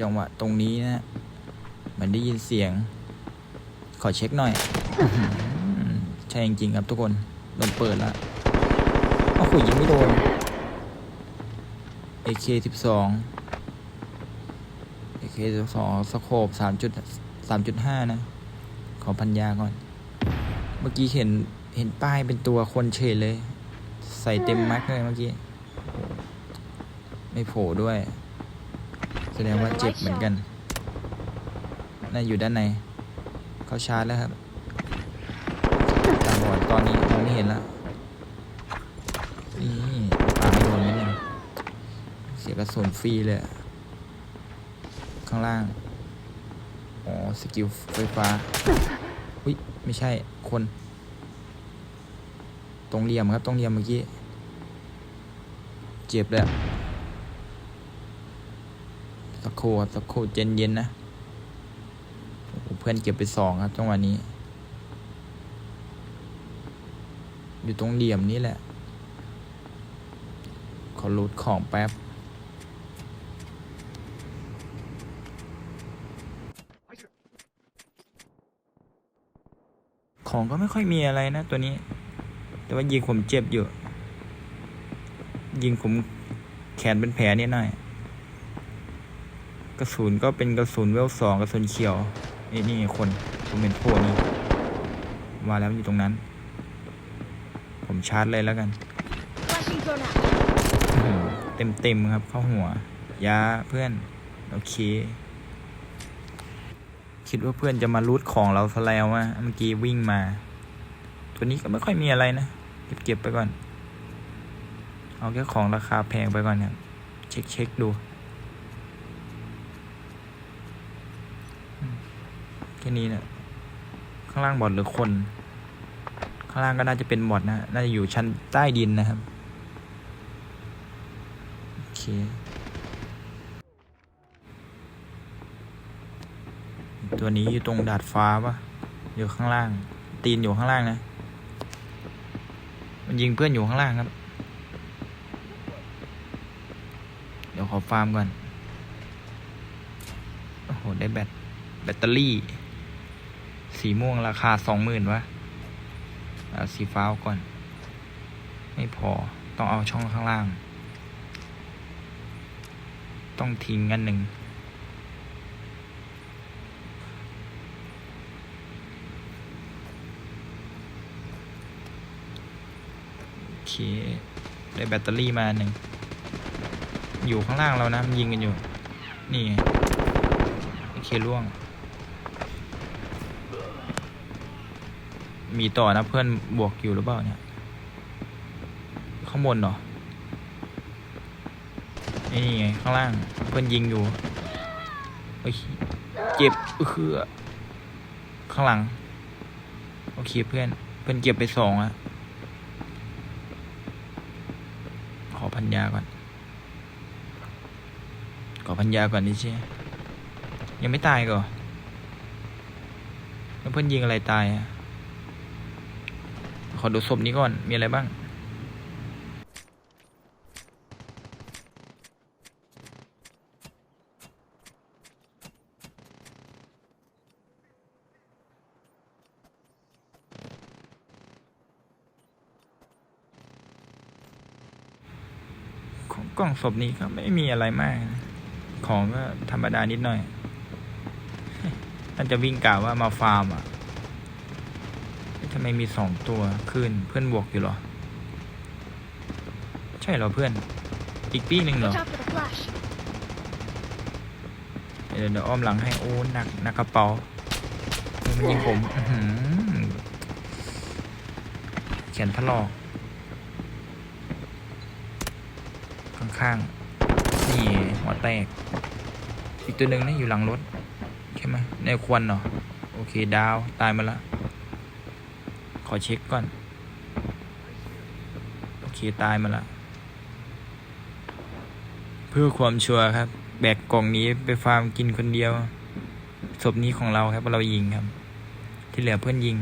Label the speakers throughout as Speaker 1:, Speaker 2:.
Speaker 1: จังหวะตรงนี้นะเหมันได้ยินเสียง ขอเช็คหน่อย ใช่จริงๆครับทุกคนโดนเปิดล้วโอ้โหยิงไม่โดน AK สิบสอง AK สิบสองสโคบสามจุดสามจุดห้านะ ขอพันยาก่อน เมื่อกี้เห็นเห็นป้ายเป็นตัวคนเฉยเลย ใส่เต็มแม็กเลยเมื่อกี้ ไม่โผล่ด้วย แสดงว่าเจ็บเหมือนกันน่าอยู่ด้านใน เขาชาร์จแล้วครับตาบอดตอนนี้มองไม่เห็นแล้วนี่ปาไม่โดนไหมเนี่ยเสียกระสุนฟรีเลย ข้างล่าง อ๋อ สกิลไฟฟ้า อุ้ย ไม่ใช่คน ตรงเหลี่ยมครับ ตรงเหลี่ยมเมื่อกี้ เจ็บเลยอะสัก ครู่ครับสักครู่เย็นเย็นๆนะเพื่อนเก็บไปสองครับจังหวะนี้ อยู่ตรงเหลี่ยมนี้แหละ ขอรูดของแป๊บของก็ไม่ค่อยมีอะไรนะตัวนี้ แต่ว่ายิงผมเจ็บอยู่ ยิงผมแขนเป็นแผลนิดหน่อย กระสุนก็เป็นกระสุนเวลสองกระสุนเขียวนี่นี่คนผมเป็นโพนี่มาแล้วอยู่ตรงนั้น ผมชาร์จเลยแล้วกัน เต็มเต็มครับเข้าหัวยาเพื่อน โอเค คิดว่าเพื่อนจะมารูดของเราซะแล้วอะเมื่อกี้วิ่งมา ตัวนี้ก็ไม่ค่อยมีอะไรนะ เก็บเก็บไปก่อน เอาแค่ของราคาแพงไปก่อนเนี่ยเช็คเช็คดูอืมแค่นี้นะข้างล่างบอดหรือคน ข้างล่างก็น่าจะเป็นบอดนะน่าจะอยู่ชั้นใต้ดินนะครับโอเคตัวนี้อยู่ตรงดาดฟ้าปะอยู่ข้างล่าง ตีนอยู่ข้างล่างนะ มันยิงเพื่อนอยู่ข้างล่างครับ เดี๋ยวขอฟาร์มก่อน โอ้โห ได้แบต แบตเตอรี่ สีม่วงราคาสองหมื่นวะเอาสีฟ้าก่อน ไม่พอต้องเอาช่องข้างล่าง ต้องทิ้งกันหนึ่งโอเค ได้แบตเตอรี่มาหนึ่ง อยู่ข้างล่างเรานะมันยิงกันอยู่ นี่ไงโอเคล่วง มีต่อนะเพื่อนบวกอยู่หรือเปล่าเนี่ย ข้างบนเหรอ นี่ไงข้างล่าง เพื่อนยิงอยู่โอ้ยเจ็บเออข้างหลัง โอเคเพื่อน เพื่อนเก็บไปสองอะขอพันยาก่อน ขอพันยาก่อนดิเช่ยังไม่ตายก่อนแล้วเพื่อนยิงอะไรตายอะ อดูศพนี้ก่อน มีอะไรบ้าง ของกล่องศพนี้ก็ไม่มีอะไรมาก ของก็ธรรมดานิดหน่อยน่าจะวิ่งกล่าวว่ามาฟาร์มอะ ทำไมมีสองตัวขึ้นเพื่อนบวกอยู่หรอ ใช่เหรอเพื่อน อีกปีหนึ่งเหรอ เดี๋ยวเดี๋ยวอ้อมหลังให้โอ้หนักหนักกระเป๋ามันยิงผมอื้อหือแขนถลอกข้างๆนี่หัวแตก อีกตัวหนึ่งนี่อยู่หลังรถ ใช่ไหมในควันเหรอโอเค ดาว ตายมาแล้ว ขอเช็คก่อน โอเค ตายมาแล้วเพื่อความชัวร์ครับ แบกกล่องนี้ไปฟาร์มกินคนเดียว ศพนี้ของเราครับ เรายิงครับ ที่เหลือเพื่อนยิง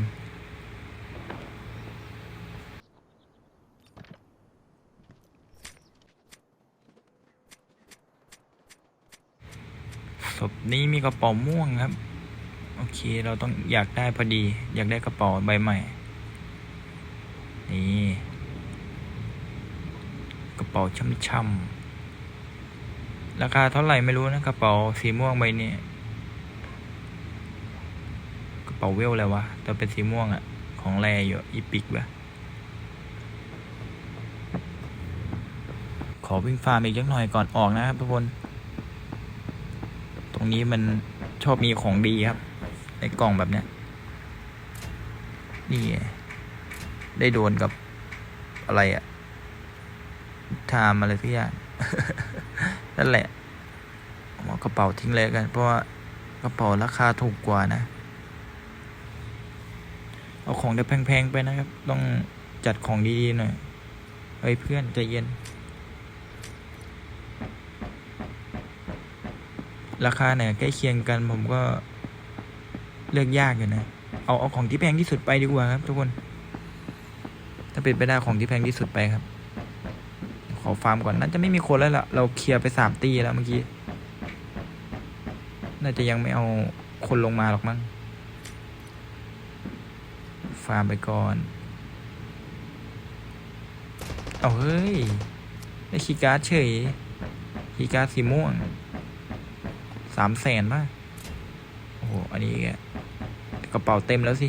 Speaker 1: ศพนี้มีกระเป๋าม่วงครับ โอเค เราต้องอยากได้พอดี อยากได้กระเป๋าใบใหม่ นี่กระเป๋าช่ำๆราคาเท่าไหร่ไม่รู้นะกระเป๋าสีม่วงใบนี้กระเป๋าเวลอะไรวะแต่เป็นสีม่วงอะของแรอยู่อีปิกวะขอวิ่งฟาร์มอีกจักหน่อยก่อนออกนะครับทุกคนตรงนี้มันชอบมีของดีครับในกล่องแบบเนี้ยนี่ ได้โดนกับอะไรอะทามอะไรทุกอย่างนั่นแหละเอากระเป๋าทิ้งเลยกัน เพราะว่ากระเป๋าราคาถูกกว่านะ เอาของแต่แพงๆไปนะครับ ต้องจัดของดีๆหน่อยเฮ้ยเพื่อนใจเย็น ราคาเนี่ยใกล้เคียงกันผมก็เลือกยากอยู่นะ เอาเอาของที่แพงที่สุดไปดีกว่าครับทุกคน เป็นไปได้ของที่แพงที่สุดไปครับ ขอฟาร์มก่อนน่าจะไม่มีคนแล้วล่ะ เราเคลียร์ไปสามตีแล้วเมื่อกี้ น่าจะยังไม่เอาคนลงมาหรอกมั้ง ฟาร์มไปก่อน เอาเฮ้ย ได้คีการ์ดเฉยคีการ์ดสีม่วง สามแสนป่ะ โอ้โห อันนี้แกกระเป๋าเต็มแล้วสิ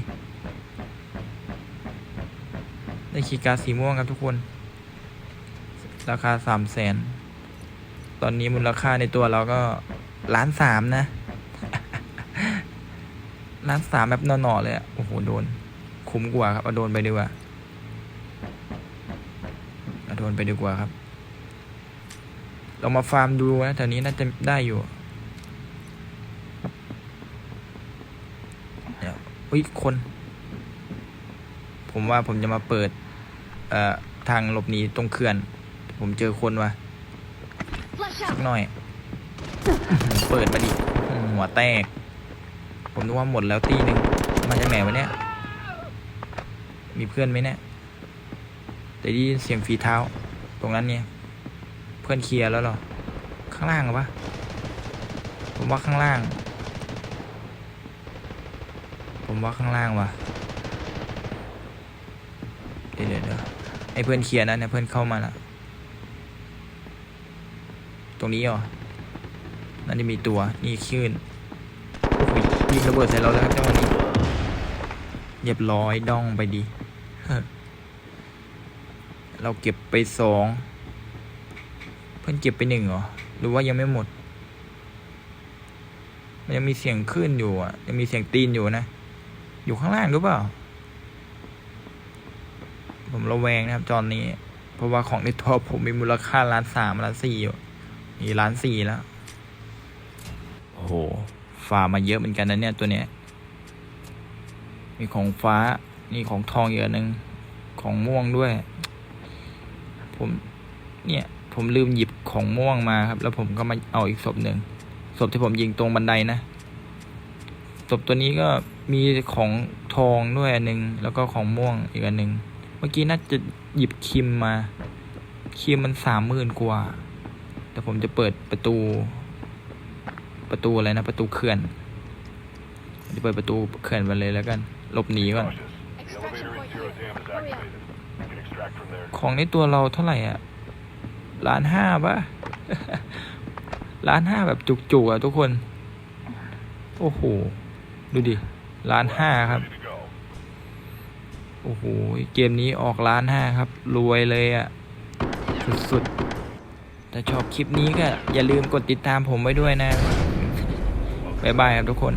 Speaker 1: ได้คีย์การ์ดสีม่วงครับทุกคน ราคาสามแสนตอนนี้มูลค่าในตัวเราก็ล้านสามนะล้านสามแบบหน่อๆเลยอะโอ้โห โดน คุ้มกว่าครับเอาโดนไปดีกว่าเอาโดนไปดีกว่าครับ เรามาฟาร์มดูนะแถวนี้น่าจะได้อยู่เดี๋ยวอุ้ยคน ผมว่าผมจะมาเปิด เอ่อทางหลบหนีตรงเขื่อน ผมเจอคนว่ะสักหน่อย เปิดมาดิหัวแตก ผมนึกว่าหมดแล้วตีหนึ่งมาจากไหนวะเนี่ย มีเพื่อนไหมเนี่ยแต่ได้ยินเสียงฝีเท้า ตรงนั้นเนี่ย เพื่อนเคลียร์แล้วหรอ ข้างล่างหรอปะผมว่าข้างล่าง ผมว่าข้างล่างว่ะเดี๋ยวเดี๋ยว ไอ้เพื่อนเคลียร์นะเนี่ยเพื่อนเข้ามาแล้วตรงนี้เหรอนั่นจะมีตัวนี่คลื่นยิงระเบิดใส่เราแล้วครับจังหวะนี้เรียบร้อยดองไปดี เราเก็บไปสองเพื่อนเก็บไปหนึ่งเหรอหรือว่ายังไม่หมด มันยังมีเสียงขึ้นอยู่อะยังมีเสียงตีนอยู่นะ อยู่ข้างล่างหรือเปล่า ผมระแวงนะครับตอนนี้ เพราะว่าของในตัวผมมีมูลค่าล้านสามล้านสี่อยู่มีล้านสี่แล้ว โอ้โหฟามาเยอะเหมือนกันนะเนี่ยตัวเนี้ย มีของฟ้า นี่ของทองเยอะหนึ่งของม่วงด้วย ผมเนี่ยผมลืมหยิบของม่วงมาครับ แล้วผมก็มาเอาอีกศพหนึ่งศพที่ผมยิงตรงบันไดนะศพตัวนี้ก็มีของทองด้วยอันหนึ่งแล้วก็ของม่วงอีกอันหนึ่ง มื่อกี้น่าจะหยิบคิมมา คิมมันสามหมื่นกว่า แต่ผมจะเปิดประตู ประตูอะไรนะ ประตูเขื่อนจะเปิดประตูเขื่อนไปเลยแล้วกัน หลบหนีก่อน ของในตัวเราเท่าไหร่อะล้านห้าปะล้านห้าแบบจุกๆอะทุกคน โอ้โห ดูดิล้านห้าครับ โอ้โห เกมนี้ออกล้านห้าครับ รวยเลยอะ่ะ สุดๆถ้าชอบคลิปนี้ก็อย่าลืมกดติดตามผมไว้ด้วยนะ บ๊ายบายครับทุกคน